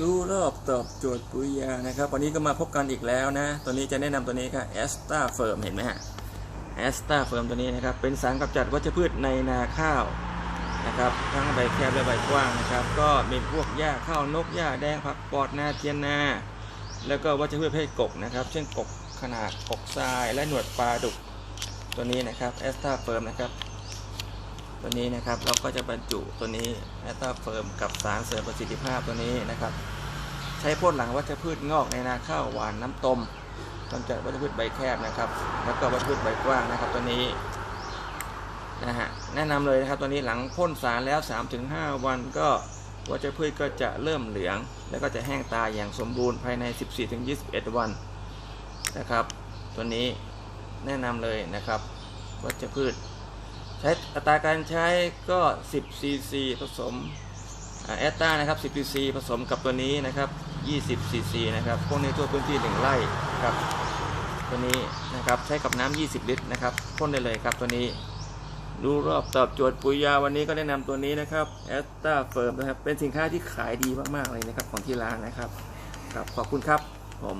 รู้รอบตอบโจทย์ปุยยานะครับ วันนี้ก็มาพบกันอีกแล้วนะ ตัวนี้จะแนะนำตัวนี้ครับแอสตาเฟิร์มเห็นไหมฮะแอสตาเฟิร์มตัวนี้นะครับ เป็นสารกำจัดวัชพืชในนาข้าวนะครับ ทั้งใบแคบและใบกว้างนะครับ ก็มีพวกหญ้าข้าวนกหญ้าแดงผักปอดนาเทียนนา แล้วก็วัชพืชเพศกกนะครับ เช่นกกขนาดกกทรายและหนวดปลาดุกตัวนี้นะครับแอสตาเฟิร์มนะครับ ตัวนี้นะครับเราก็จะบรรจุตัวนี้แอตตาเฟิร์มกับสารเสริมประสิทธิภาพตัวนี้นะครับ ใช้พ่นหลังวัชพืชงอกในนาข้าวหวานน้ำต้มกำจัดวัชพืชใบแคบนะครับ แล้วก็วัชพืชใบกว้างนะครับ ตัวนี้นะฮะแนะนำเลยนะครับตัวนี้หลังพ่นสารแล้ว 3-5 วันก็วัชพืชก็จะเริ่มเหลือง แล้วก็จะแห้งตายอย่างสมบูรณ์ภายใน 14-21 วันนะครับ ตัวนี้แนะนำเลยนะครับ วัชพืช ใช้อัตราการใช้ก็ 10 cc ผสมแอตตานะครับ 10 cc ผสมกับตัวนี้นะครับ 20 cc นะครับพ่นในทั่วพื้นที่ 1ไร่ครับ ตัวนี้นะครับใช้กับน้ำ 20 ลิตรนะครับพ่นได้เลยครับตัวนี้ ดูรอบตอบโจทย์ปุ๋ยยาวันนี้ก็แนะนำตัวนี้นะครับแอตตาเฟิร์มนะครับ เป็นสินค้าที่ขายดีมากๆเลยนะครับของที่ร้านนะครับครับขอบคุณครับผม